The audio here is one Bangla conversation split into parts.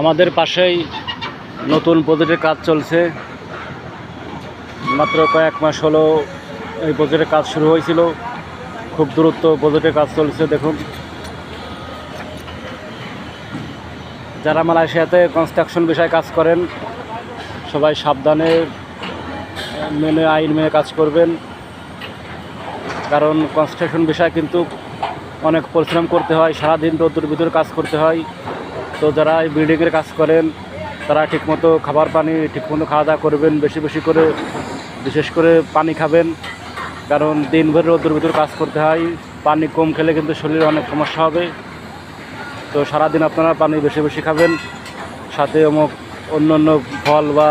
আমাদের পাশেই নতুন প্রজেক্টের কাজ চলছে। মাত্র কয়েক মাস হলো এই প্রজেক্টের কাজ শুরু হয়েছিল। খুব দূরত্ব প্রজেক্টের কাজ চলছে, দেখুন। যারা মালয়েশিয়াতে কনস্ট্রাকশন বিষয়ে কাজ করেন, সবাই সাবধানে মেনে, আইন মেনে কাজ করবেন। কারণ কনস্ট্রাকশন বিষয় কিন্তু অনেক পরিশ্রম করতে হয়, সারাদিন রোদ্দুর ভিতরে কাজ করতে হয়। তো যারা এই বিল্ডিংয়ের কাজ করেন, তারা ঠিকমতো খাবার পানি ঠিকমতো খাওয়া দাওয়া করবেন, বেশি বেশি করে, বিশেষ করে পানি খাবেন। কারণ দিনভর রোদ্দুর ভিতরে কাজ করতে হয়, পানি কম খেলে কিন্তু শরীরে অনেক সমস্যা হবে। তো সারাদিন আপনারা পানি বেশি বেশি খাবেন, সাথে অমুক অন্য অন্য ফল বা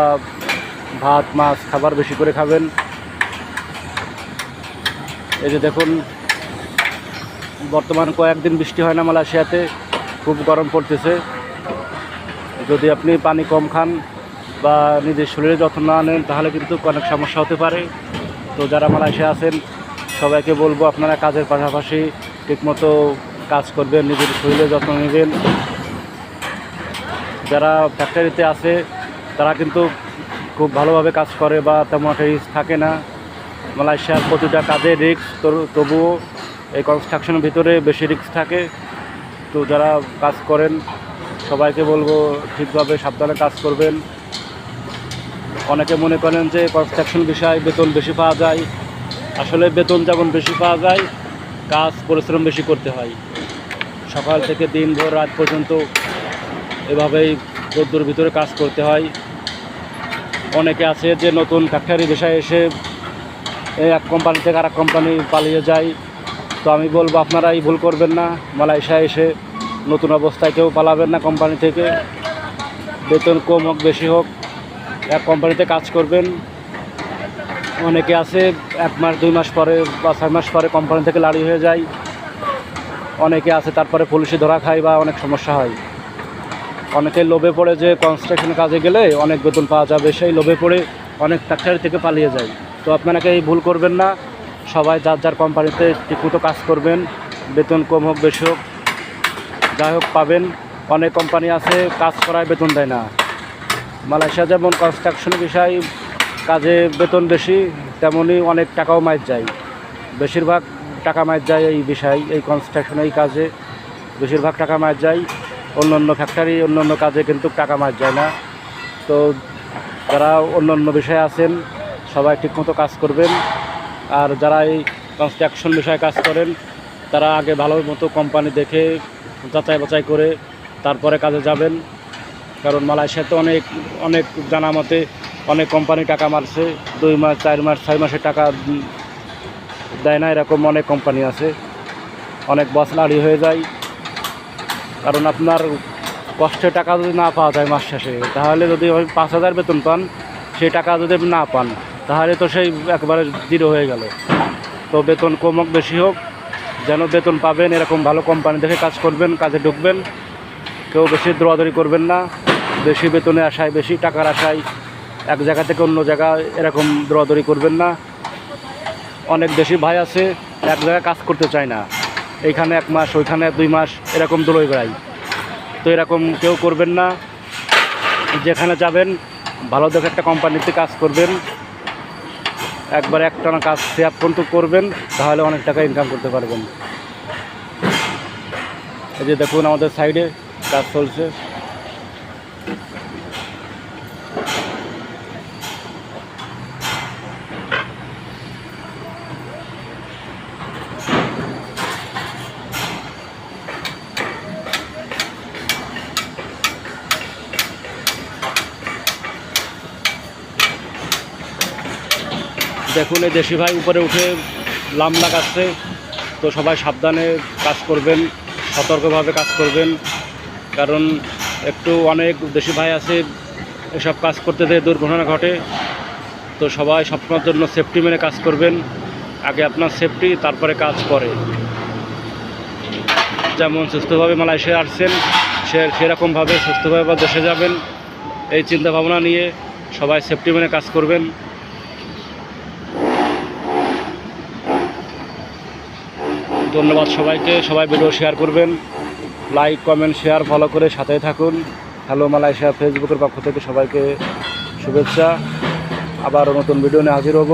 ভাত, মাছ, খাবার বেশি করে খাবেন। এই যে দেখুন, বর্তমান কয়েকদিন বৃষ্টি হয় না মালয়েশিয়াতে। খুব গরম পড়তেছে। যদি আপনি পানি কম খান বা নিজের শরীরে যত্ন না নেন, তাহলে কিন্তু অনেক সমস্যা হতে পারে। তো যারা মালয়েশিয়া আছেন, সবাইকে বলব আপনারা কাজের পাশাপাশি ঠিকমতো কাজ করবেন, নিজের শরীরে যত্ন নেবেন। যারা ফ্যাক্টরিতে আছে, তারা কিন্তু খুব ভালোভাবে কাজ করে বা তেমন একটা রিস্ক থাকে না। মালয়েশিয়ার প্রতিটা কাজে রিস্ক তবুও এই কনস্ট্রাকশনের ভিতরে বেশি রিস্ক থাকে। তো যারা কাজ করেন, সবাইকে বলব ঠিকভাবে সাবধানে কাজ করবেন। অনেকে মনে করেন যে কনস্ট্রাকশন বিষয় বেতন বেশি পাওয়া যায়। আসলে বেতন যেমন বেশি পাওয়া যায়, কাজ পরিশ্রম বেশি করতে হয়। সকাল থেকে দিনভর রাত পর্যন্ত এভাবেই রোদ্দুর ভিতরে কাজ করতে হয়। অনেকে আছে যে নতুন ফ্যাক্টরি বিষয়ে এসে এক কোম্পানি থেকে আর এক কোম্পানি পালিয়ে যায়। তো আমি বলব আপনারা এই ভুল করবেন না। মালয়েশিয়া এসে নতুন অবস্থায় কেউ পালাবেন না কোম্পানি থেকে। বেতন কম হোক, বেশি হোক, এক কোম্পানিতে কাজ করবেন। অনেকে আছে, এক মাস, দুই মাস পরে বা ছয় মাস পরে কোম্পানি থেকে লাড়ি হয়ে যায়। অনেকে আছে, তারপরে পুলিশে ধরা খায় বা অনেক সমস্যা হয়। অনেকে লোভে পড়ে যে কনস্ট্রাকশন কাজে গেলে অনেক বেতন পাওয়া যাবে, সেই লোভে পড়ে অনেক ফ্যাক্টরি থেকে পালিয়ে যায়। তো আপনাকে এই ভুল করবেন না। সবাই যার যার কোম্পানিতে ঠিকমতো কাজ করবেন, বেতন কম হোক, বেশি হোক, যাই হোক পাবেন। অনেক কোম্পানি আছে, কাজ করায় বেতন দেয় না। মালয়েশিয়া যেমন কনস্ট্রাকশন বিষয়, কাজে বেতন বেশি তেমনই অনেক টাকাও মাইর যায়। বেশিরভাগ টাকা মাইর যায় এই বিষয়, এই কনস্ট্রাকশন এই কাজে বেশিরভাগ টাকা মাইর যায়। অন্য অন্য ফ্যাক্টরি অন্য অন্য কাজে কিন্তু টাকা মার যায় না। তো যারা অন্য অন্য বিষয়ে আছেন, সবাই ঠিকমতো কাজ করবেন। আর যারা এই কনস্ট্রাকশন বিষয়ে কাজ করেন, তারা আগে ভালো মতো কোম্পানি দেখে, যাচাই বাছাই করে তারপরে কাজে যাবেন। কারণ মালয়েশিয়াতে অনেক অনেক জানা মতে অনেক কোম্পানি টাকা মারছে। দুই মাস, চার মাস, ছয় মাসের টাকা দেয় না, এরকম অনেক কোম্পানি আছে। অনেক বস লাড়ি হয়ে যায়। কারণ আপনার কষ্টের টাকা যদি না পাওয়া যায় মাস শেষে, তাহলে যদি ওই পাঁচ হাজার বেতন পান, সেই টাকা যদি না পান তাহলে তো সেই একবারে জিরো হয়ে গেল। তো বেতন কম হোক বেশি হোক, যেন বেতন পাবেন, এরকম ভালো কোম্পানি দেখে কাজ করবেন, কাজে ঢুকবেন। কেউ বেশি দৌড়াদৌড়ি করবেন না, বেশি বেতনে আসায়, বেশি টাকার আশায়, এক জায়গা থেকে অন্য জায়গায় এরকম দৌড়াদৌড়ি করবেন না। অনেক বেশি ভাই আছে, এক জায়গায় কাজ করতে চায় না। এইখানে এক মাস, ওইখানে দুই মাস, এরকম দৌড়ই বেড়াই। তো এরকম কেউ করবেন না। যেখানে যাবেন, ভালো দেখে একটা কোম্পানিতে কাজ করবেন। একবার একটানা কাজ সেভ পর্যন্ত করবেন, তাহলে অনেক টাকা ইনকাম করতে পারবেন। এই যে দেখুন, আমাদের সাইডে কাজ চলছে। দেখুন, এই দেশি ভাই উপরে উঠে লাম লাগাচ্ছে তো সবাই সাবধানে কাজ করবেন, সতর্কভাবে কাজ করবেন। কারণ একটু অনেক দেশি ভাই আছে, এসব কাজ করতে যেয়ে দুর্ঘটনা ঘটে, তো সবাই সবসময়ের জন্য সেফটি মেনে কাজ করবেন। আগে আপনার সেফটি তারপরে কাজ করে। যেমন সুস্থভাবে মালয়েশিয়া আসছেন, সে সেরকমভাবে সুস্থভাবে বা দেশে যাবেন। এই চিন্তা ভাবনা নিয়ে সবাই সেফটি মেনে কাজ করবেন। ধন্যবাদ সবাইকে। সবাই ভিডিও শেয়ার করবেন। লাইক কমেন্ট শেয়ার ফলো করে সাথে থাকুন। হ্যালো মালয়েশিয়া ফেসবুকের পক্ষ থেকে সবাইকে শুভেচ্ছা। আবার নতুন ভিডিও নিয়ে হাজির হব।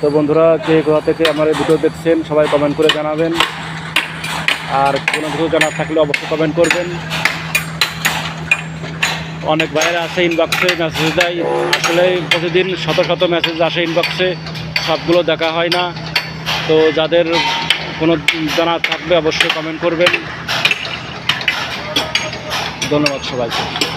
তো বন্ধুরা, কে কোথা থেকে আমার ভিডিও দেখছেন, সবাই কমেন্ট করে জানাবেন। আর কোনো কিছু জানার থাকলে অবশ্যই কমেন্ট করবেন। অনেক ভাইয়েরা আছে ইনবক্সে মেসেজ দেয়। আসলে প্রতিদিন শত শত মেসেজ আসে ইনবক্সে সবগুলো দেখা হয় না। তো যাদের কোনো জানা থাকবে অবশ্যই কমেন্ট করবেন। ধন্যবাদ সবাইকে।